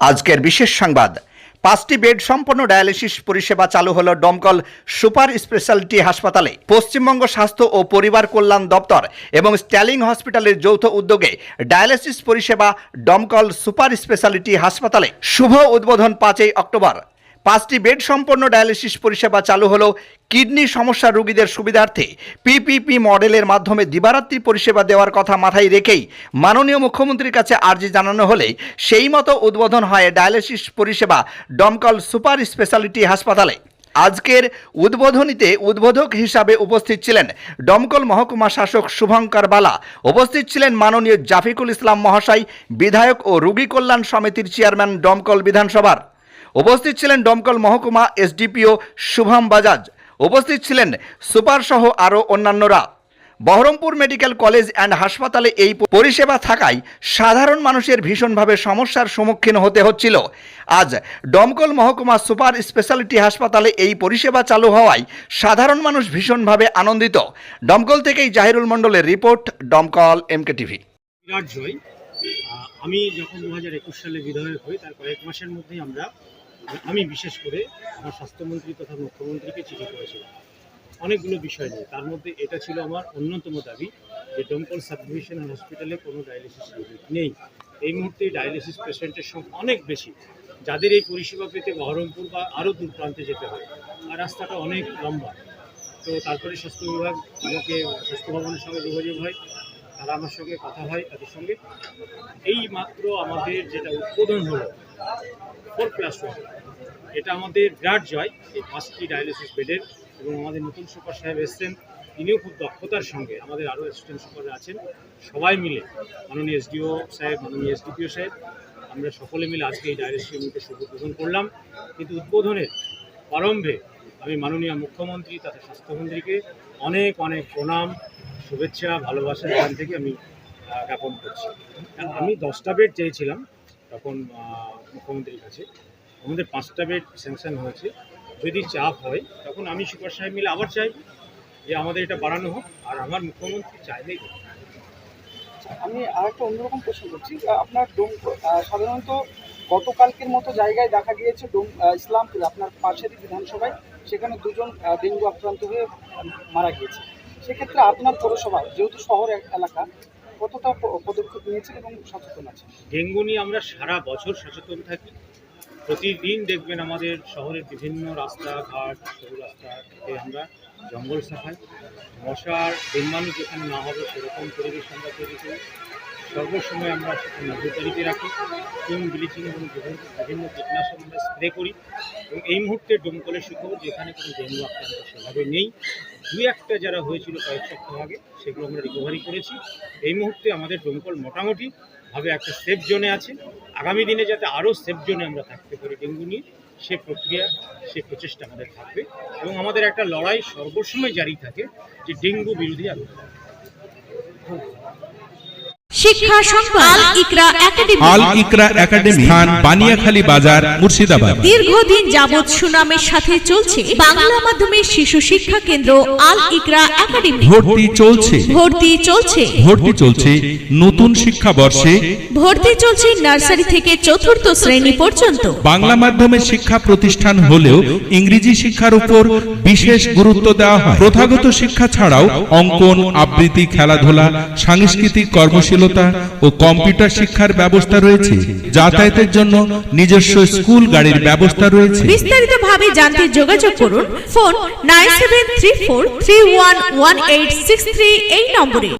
আজকের বিশেষ সংবাদ। পাঁচটি বেড সম্পন্ন ডায়ালিসিস পরিষেবা চালু হল ডমকল সুপার স্পেশালিটি হাসপাতালে। পশ্চিমবঙ্গ স্বাস্থ্য ও পরিবার কল্যাণ দপ্তর এবং স্ট্যালিং হসপিটালের যৌথ উদ্যোগে ডায়ালিসিস পরিষেবা ডমকল সুপার স্পেশালিটি হাসপাতালে। শুভ উদ্বোধন পাঁচই অক্টোবর। পাঁচটি বেড সম্পন্ন ডায়ালিসিস পরিষেবা চালু হলো কিডনি সমস্যার রোগীদের সুবিধার্থে। পিপিপি মডেলের মাধ্যমে দিবারাত্রি পরিষেবা দেওয়ার কথা মাথায় রেখেই মাননীয় মুখ্যমন্ত্রীর কাছে আর্জি জানানো হলে সেই মতো উদ্বোধন হয় ডায়ালিসিস পরিষেবা ডমকল সুপার স্পেশালিটি হাসপাতালে। আজকের উদ্বোধনীতে উদ্বোধক হিসাবে উপস্থিত ছিলেন দমকল মহকুমা শাসক শুভঙ্কর বালা। উপস্থিত ছিলেন মাননীয় জাফিকুল ইসলাম মহাশয়, বিধায়ক ও রোগী কল্যাণ সমিতির চেয়ারম্যান দমকল বিধানসভার। উপস্থিত ছিলেন দমকল মহকুমা এসডিপিও শুভম বাজাজ। উপস্থিত ছিলেন সুপার সহ আরও অন্যান্যরা। বহরমপুর মেডিকেল কলেজ অ্যান্ড হাসপাতালে এই পরিষেবা থাকায় সাধারণ মানুষের ভীষণভাবে সমস্যার সম্মুখীন হতে হচ্ছিল। আজ দমকল মহকুমা সুপার স্পেশালিটি হাসপাতালে এই পরিষেবা চালু হওয়ায় সাধারণ মানুষ ভীষণভাবে আনন্দিত। দমকল থেকেই জাহিরুল মণ্ডলের রিপোর্ট, দমকল এমকে টিভি। আমি যখন দু হাজার একুশ সালে বিধায়ক হই, তার কয়েক মাসের মধ্যেই আমরা আমি বিশেষ করে আমার স্বাস্থ্যমন্ত্রী তথা মুখ্যমন্ত্রীকে চিঠি করেছিলাম। অনেকগুলো বিষয় নিয়ে। তার মধ্যে এটা ছিল আমার অন্যতম দাবি যে ডমকল সাব ডিভিশন হসপিটালে কোনো ডায়ালিসিস ইউনিট নেই। এই মুহূর্তে ডায়ালিসিস পেশেন্টের সংখ্যা অনেক বেশি। যাদের এই পরিষেবা পেতে বহরমপুর বা আরও দূর প্রান্তে যেতে হয় আর রাস্তাটা অনেক লম্বা। তো তারপরে স্বাস্থ্য বিভাগ আমাকে স্বাস্থ্য ভবনের সঙ্গে যোগাযোগ হয়। তারা আমার সঙ্গে কথা হয় তাদের সঙ্গে। এই মাত্র আমাদের যেটা উদ্বোধন হলো ফোর প্লাস ওয়ান এটা আমাদের বিরাট জয়, এই পাঁচটি ডায়ালিসিস বেডের এবং আমাদের নতুন সুপার সাহেব এসছেন, তিনিও খুব দক্ষতার সঙ্গে, আমাদের আরও অ্যাসিস্ট্যান্ট সুপাররা আছেন, সবাই মিলে, মাননীয় এসডিও সাহেব, মাননীয় এসডিপিও সাহেব, আমরা সকলে মিলে আজকে এই ডায়ালিসিস ইউনিটের শুভ উদ্বোধন করলাম। কিন্তু উদ্বোধনের প্রারম্ভে আমি মাননীয় মুখ্যমন্ত্রী তথা স্বাস্থ্যমন্ত্রীকে অনেক অনেক প্রণাম শুভেচ্ছা ভালোবাসার এখান থেকে আমি জ্ঞাপন করছি। আমি দশটা বেড চেয়েছিলাম, তখন মুখ্যমন্ত্রীর কাছে। আমাদের পাঁচটা বেড স্যাংশন হয়েছে। যদি চাপ হয়, তখন আমি সুপার সাহেব মিলে আবার চাই যে আমাদের এটা বাড়ানো হোক, আর আমার মুখ্যমন্ত্রী চাইলেই। আমি আরেকটা অন্যরকম প্রশ্ন করছি আপনার ডোম সাধারণত গতকালকের মতো জায়গায় দেখা গিয়েছে ডোম ইসলামপুর, আপনার পাশেরই বিধানসভায়, সেখানে দুজন ডেঙ্গু আক্রান্ত হয়ে মারা গিয়েছে। সেক্ষেত্রে আপনার পৌরসভা, যেহেতু শহর এলাকা, কতটা পদক্ষেপ নিয়েছেন এবং সচেতন আছে ডেঙ্গু নিয়ে আমরা সারা বছর সচেতন থাকি। প্রতিদিন দেখবেন আমাদের শহরের বিভিন্ন রাস্তাঘাট সরু রাস্তাতে আমরা জঙ্গল সাফাই। মশার ডিম্বাণু যেখানে না হবে, সেরকম পরিবেশ আমরা তৈরি করি। সর্বসময় আমরা সেখানে নজরদারিতে রাখি। চুন, ব্লিচিং এবং বিভিন্ন বিভিন্ন কীটনাশক আমরা স্প্রে করি। এবং এই মুহূর্তে ডোমকলের সুখবর, যেখানে কোনো ডেঙ্গু আক্রান্ত সেভাবে নেই। দু একটা যারা হয়েছিল কয়েক সপ্তাহ আগে, সেগুলো আমরা রিকভারি করেছি। এই মুহূর্তে আমাদের ডোমকল মোটামুটি ভাবে একটা সেফ জোনে আছে। আগামী দিনে যাতে আরও সেফ জোনে আমরা থাকতে পারি ডেঙ্গু নিয়ে, সে প্রক্রিয়া, সে প্রচেষ্টা আমাদের থাকবে। এবং আমাদের একটা লড়াই সর্বসময় জারি থাকে যে ডেঙ্গু বিরোধী আন্দোলন। শিক্ষা সংবাদ। আল ইকরা একাডেমি। আল ইকরা একাডেমি স্থান বানিয়াখালী বাজার মুর্শিদাবাদ। দীর্ঘদিন যাবৎ সুনামের সাথে চলছে বাংলা শিশু শিক্ষা কেন্দ্র আল ইকরা একাডেমি। ভর্তি চলছে। ভর্তি চলছে। ভর্তি চলছে নতুন শিক্ষাবর্ষে। ভর্তি চলছে নার্সারি থেকে চতুর্থ শ্রেণি পর্যন্ত। বাংলা মাধ্যমের শিক্ষা প্রতিষ্ঠান হলেও ইংরেজি শিক্ষার উপর বিশেষ গুরুত্ব দেওয়া হয়। প্রথাগত শিক্ষা ছাড়াও অঙ্কন আবৃত্তি খেলাধুলা সাংস্কৃতিক কর্মশীলতা ও কম্পিউটার শিক্ষার ব্যবস্থা রয়েছে। যাতায়াতের জন্য নিজস্ব স্কুল গাড়ির ব্যবস্থা রয়েছে। বিস্তারিত ভাবে জানতে যোগাযোগ করুন, phone nine seven three four three one one eight six three এই নম্বরে।